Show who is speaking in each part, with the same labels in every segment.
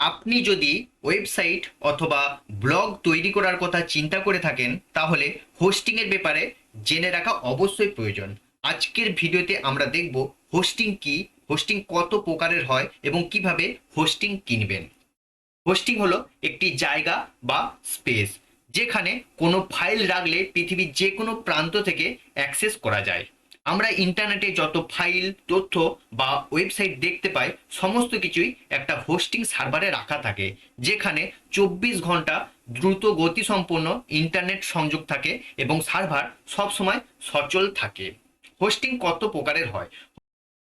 Speaker 1: আপনি যদি ওয়েবসাইট অথবা ব্লগ তৈরি করার কথা চিন্তা করে থাকেন, তাহলে হোস্টিংয়ের ব্যাপারে জেনে রাখা অবশ্যই প্রয়োজন। আজকের ভিডিওতে আমরা দেখব হোস্টিং কি হোস্টিং কত প্রকারের হয় এবং কীভাবে হোস্টিং কিনবেন। হোস্টিং হলো একটি জায়গা বা স্পেস যেখানে কোনো ফাইল রাখলে পৃথিবীর যে কোনো প্রান্ত থেকে অ্যাক্সেস করা যায়। আমরা ইন্টারনেটে যত ফাইল, তথ্য বা ওয়েবসাইট দেখতে পাই, সমস্ত কিছুই একটা হোস্টিং সার্ভারে রাখা থাকে, যেখানে চব্বিশ ঘণ্টা দ্রুত গতিসম্পন্ন ইন্টারনেট সংযোগ থাকে এবং সার্ভার সবসময় সচল থাকে। হোস্টিং কত প্রকারের হয়?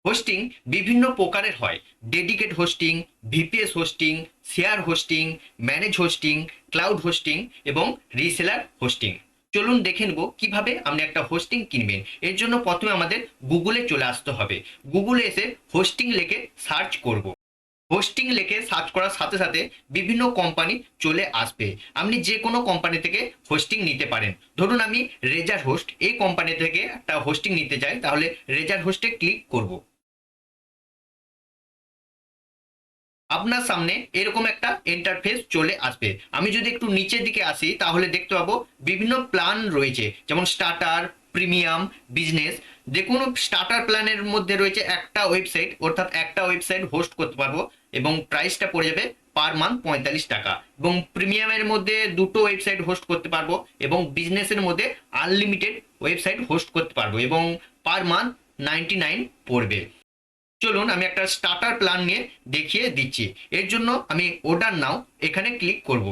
Speaker 1: হোস্টিং বিভিন্ন প্রকারের হয়, dedicate hosting, VPS hosting, share hosting, manage hosting, cloud hosting এবং রিসেলার হোস্টিং। চলুন দেখে নেব কীভাবে আপনি একটা হোস্টিং কিনবেন। এর জন্য প্রথমে আমাদের গুগলে চলে আসতে হবে। গুগলে এসে হোস্টিং লেখে সার্চ করব। হোস্টিং লেখে সার্চ করার সাথে সাথে বিভিন্ন কোম্পানি চলে আসবে। আপনি যে কোনো কোম্পানি থেকে হোস্টিং নিতে পারেন। ধরুন আমি রেজার হোস্ট এই কোম্পানি থেকে একটা হোস্টিং নিতে চাই, তাহলে রেজার হোস্টে ক্লিক করব। আপনার সামনে এরকম একটা ইন্টারফেস চলে আসবে। আমি যদি একটু নিচের দিকে আসি, তাহলে দেখতে পাবো বিভিন্ন প্ল্যান রয়েছে। যেমন স্টার্টার প্রিমিয়াম বিজনেস যে কোনো স্টার্টার প্ল্যানের মধ্যে রয়েছে একটা ওয়েবসাইট অর্থাৎ একটা ওয়েবসাইট হোস্ট করতে পারব এবং প্রাইসটা পড়ে যাবে পার মান্থ পঁয়তাল্লিশ টাকা। এবং প্রিমিয়ামের মধ্যে দুটো ওয়েবসাইট হোস্ট করতে পারব এবং বিজনেসের মধ্যে আনলিমিটেড ওয়েবসাইট হোস্ট করতে পারব এবং পার মান্থ নাইনটি নাইন পড়বে। চলুন আমি একটা স্টার্টার প্ল্যান নিয়ে দেখিয়ে দিচ্ছি। এর জন্য আমি অর্ডার নাও এখানে ক্লিক করব।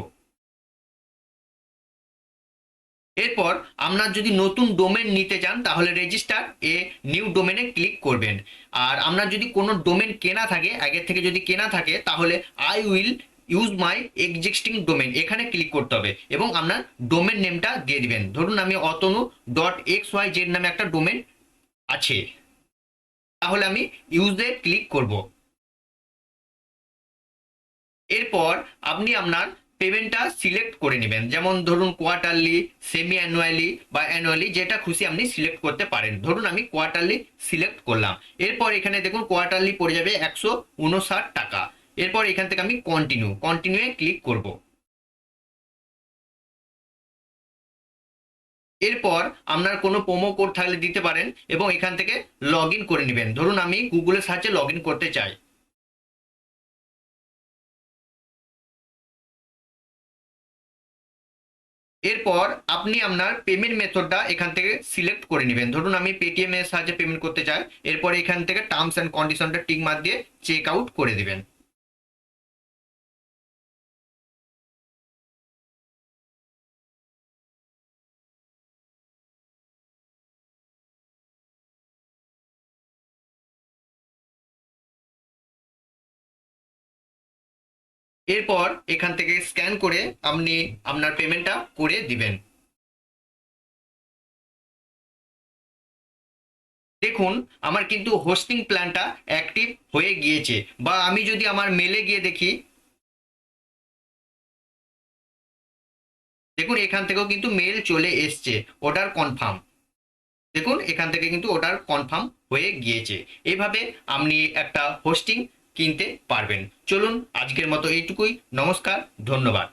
Speaker 1: এরপর আপনার যদি নতুন ডোমেন নিতে চান, তাহলে রেজিস্টার এ নিউ ডোমেনে ক্লিক করবেন। আর আপনার যদি কোনো ডোমেন কেনা থাকে, আগের থেকে যদি কেনা থাকে, তাহলে I will use my existing domain এখানে ক্লিক করতে হবে এবং আপনার ডোমেন নেমটা দিয়ে দিবেন। ধরুন আমি Atanu dot X Y Z নামে একটা ডোমেন আছে। তাহলে আমি ইউজে ক্লিক করব। এরপর আপনি আপনার পেমেন্টটা সিলেক্ট করে নেবেন। যেমন ধরুন কোয়ার্টারলি সেমি অ্যানুয়ালি বা অ্যানুয়ালি যেটা খুশি আপনি সিলেক্ট করতে পারেন। ধরুন আমি কোয়ার্টারলি সিলেক্ট করলাম। এরপর এখানে দেখুন কোয়ার্টারলি পড়ে যাবে একশো উনষাট টাকা। এরপর এখান থেকে আমি কন্টিনিউ কন্টিনিউয়ে ক্লিক করব। এরপর আপনার কোনো প্রোমো কোড থাকলে দিতে পারেন এবং এখান থেকে লগ করে নেবেন। ধরুন আমি গুগলের সাহায্যে লগ করতে চাই। এরপর আপনি আপনার পেমেন্ট মেথডটা এখান থেকে সিলেক্ট করে নেবেন। ধরুন আমি পেটিএম এর সাহায্যে পেমেন্ট করতে চাই। এরপর এখান থেকে টার্মস অ্যান্ড কন্ডিশনটা টিক মার দিয়ে চেক আউট করে দিবেন। এরপর এখান থেকে স্ক্যান করে আপনি আপনার পেমেন্টটা করে দিবেন। দেখুন, আমার কিন্তু হোস্টিং প্ল্যানটা অ্যাক্টিভ হয়ে গিয়েছে বা আমি যদি আমার মেলে গিয়ে দেখি, দেখুন এখান থেকেও কিন্তু মেল চলে এসছে ওটার কনফার্ম দেখুন, এখান থেকে কিন্তু অর্ডার কনফার্ম হয়ে গিয়েছে। এইভাবে আপনি একটা হোস্টিং কিনতে পারবেন। চলুন আজকের মতো এইটুকুই। নমস্কার ধন্যবাদ।